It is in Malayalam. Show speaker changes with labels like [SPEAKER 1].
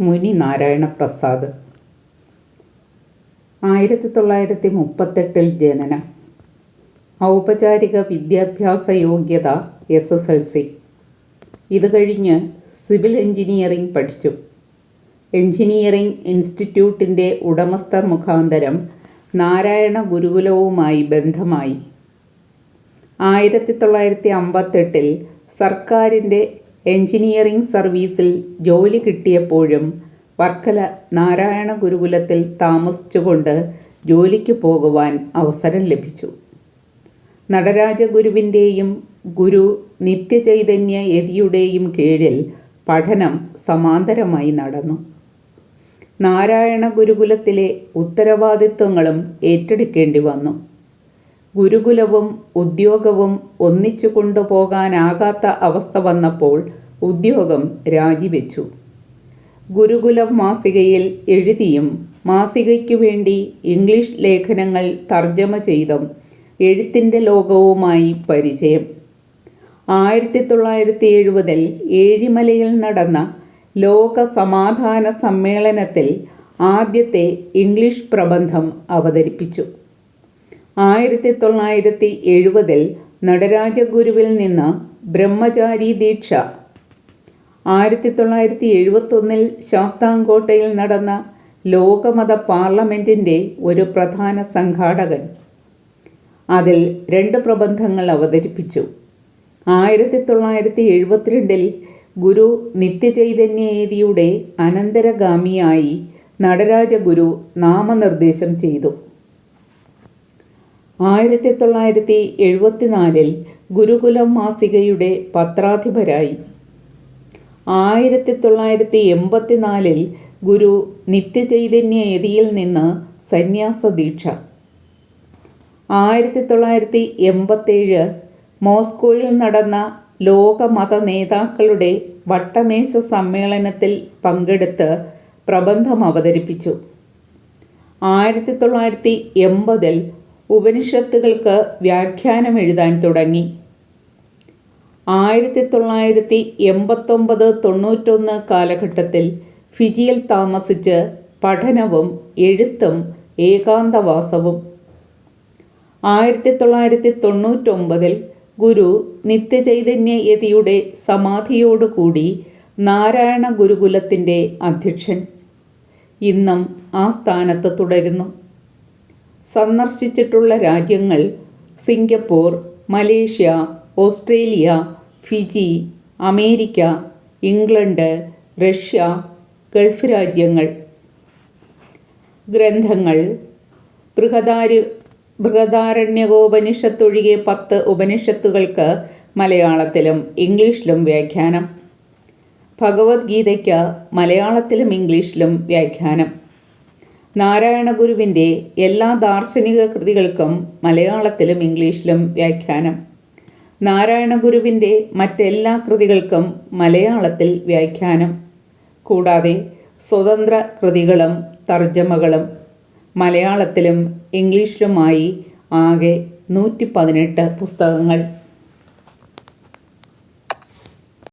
[SPEAKER 1] മുനി നാരായണ പ്രസാദ്. ആയിരത്തി തൊള്ളായിരത്തി മുപ്പത്തെട്ടിൽ ജനനം. ഔപചാരിക വിദ്യാഭ്യാസ യോഗ്യത എസ് എസ് എൽ സി. ഇത് കഴിഞ്ഞ് സിവിൽ എഞ്ചിനീയറിംഗ് പഠിച്ചു. എഞ്ചിനീയറിംഗ് ഇൻസ്റ്റിറ്റ്യൂട്ടിന്റെ ഉടമസ്ഥ മുഖാന്തരം നാരായണ ഗുരുകുലവുമായി ബന്ധമായി. ആയിരത്തി തൊള്ളായിരത്തി അമ്പത്തെട്ടിൽ സർക്കാരിന്റെ എഞ്ചിനീയറിംഗ് സർവീസിൽ ജോലി കിട്ടിയപ്പോഴും വർക്കല നാരായണ ഗുരുകുലത്തിൽ താമസിച്ചുകൊണ്ട് ജോലിക്ക് പോകുവാൻ അവസരം ലഭിച്ചു. നടരാജഗുരുവിന്റെയും ഗുരു നിത്യചൈതന്യ യതിയുടെയും കീഴിൽ പഠനം സമാന്തരമായി നടന്നു. നാരായണ ഗുരുകുലത്തിലെ ഉത്തരവാദിത്വങ്ങളും ഏറ്റെടുക്കേണ്ടി വന്നു. ഗുരുകുലവും ഉദ്യോഗവും ഒന്നിച്ചു കൊണ്ടുപോകാനാകാത്ത അവസ്ഥ വന്നപ്പോൾ ഉദ്യോഗം രാജിവെച്ചു. ഗുരുകുലം മാസികയിൽ എഴുതിയും മാസികയ്ക്കു വേണ്ടി ഇംഗ്ലീഷ് ലേഖനങ്ങൾ തർജമ ചെയ്തും എഴുത്തിന്റെ ലോകവുമായി പരിചയം. ആയിരത്തി തൊള്ളായിരത്തി എഴുപതിൽ ഏഴിമലയിൽ നടന്ന ലോക സമാധാന സമ്മേളനത്തിൽ ആദ്യത്തെ ഇംഗ്ലീഷ് പ്രബന്ധം അവതരിപ്പിച്ചു. ആയിരത്തി തൊള്ളായിരത്തി എഴുപതിൽ നടരാജഗുരുവിൽ നിന്ന് ബ്രഹ്മചാരി ദീക്ഷ. ആയിരത്തി തൊള്ളായിരത്തി എഴുപത്തൊന്നിൽ ശാസ്താംകോട്ടയിൽ നടന്ന ലോകമത പാർലമെന്റിന്റെ ഒരു പ്രധാന സംഘാടകൻ. അതിൽ രണ്ട് പ്രബന്ധങ്ങൾ അവതരിപ്പിച്ചു. ആയിരത്തി തൊള്ളായിരത്തി എഴുപത്തിരണ്ടിൽ ഗുരു നിത്യചൈതന്യേതിയുടെ അനന്തരഗാമിയായി നടരാജഗുരു നാമനിർദ്ദേശം ചെയ്തു. ആയിരത്തി തൊള്ളായിരത്തി എഴുപത്തിനാലിൽ ഗുരുകുലം മാസികയുടെ പത്രാധിപരായി. ആയിരത്തി തൊള്ളായിരത്തി എൺപത്തിനാലിൽ ഗുരു നിത്യചൈതന്യ യതിയിൽ നിന്ന് സന്യാസ ദീക്ഷ ആയിരത്തി തൊള്ളായിരത്തി എൺപത്തേഴ് മോസ്കോയിൽ നടന്ന ലോക മത നേതാക്കളുടെ വട്ടമേശ സമ്മേളനത്തിൽ പങ്കെടുത്ത് പ്രബന്ധം അവതരിപ്പിച്ചു. ആയിരത്തി തൊള്ളായിരത്തി എൺപതിൽ ഉപനിഷത്തുകൾക്ക് വ്യാഖ്യാനം എഴുതാൻ തുടങ്ങി. ആയിരത്തി തൊള്ളായിരത്തി എൺപത്തൊമ്പത് തൊണ്ണൂറ്റൊന്ന് കാലഘട്ടത്തിൽ ഫിജിയിൽ താമസിച്ച് പഠനവും എഴുത്തും ഏകാന്തവാസവും. ആയിരത്തി തൊള്ളായിരത്തി തൊണ്ണൂറ്റൊമ്പതിൽ ഗുരു നിത്യചൈതന്യ യതിയുടെ സമാധിയോടുകൂടി നാരായണ ഗുരുകുലത്തിന്റെ അധ്യക്ഷൻ. ഇന്നും ആ സ്ഥാനത്ത് തുടരുന്നു. സന്ദർശിച്ചിട്ടുള്ള രാജ്യങ്ങൾ Singapore Malaysia Australia Fiji America England Russia Gulf രാജ്യങ്ങൾ. ഗ്രന്ഥങ്ങൾ. ബൃഹദാര് ബൃഹദാരണ്യകോപനിഷത്തൊഴികെ പത്ത് ഉപനിഷത്തുകൾക്ക് മലയാളത്തിലും ഇംഗ്ലീഷിലും വ്യാഖ്യാനം. ഭഗവത്ഗീതയ്ക്ക് മലയാളത്തിലും ഇംഗ്ലീഷിലും വ്യാഖ്യാനം. നാരായണ ഗുരുവിന്റെ എല്ലാ ദാർശനിക കൃതികൾക്കും മലയാളത്തിലും ഇംഗ്ലീഷിലും വ്യാഖ്യാനം. നാരായണ ഗുരുവിന്റെ മറ്റെല്ലാ കൃതികൾക്കും മലയാളത്തിൽ വ്യാഖ്യാനം. കൂടാതെ സ്വതന്ത്ര കൃതികളും തർജമകളും മലയാളത്തിലും ഇംഗ്ലീഷിലുമായി ആകെ നൂറ്റി പതിനെട്ട് പുസ്തകങ്ങൾ.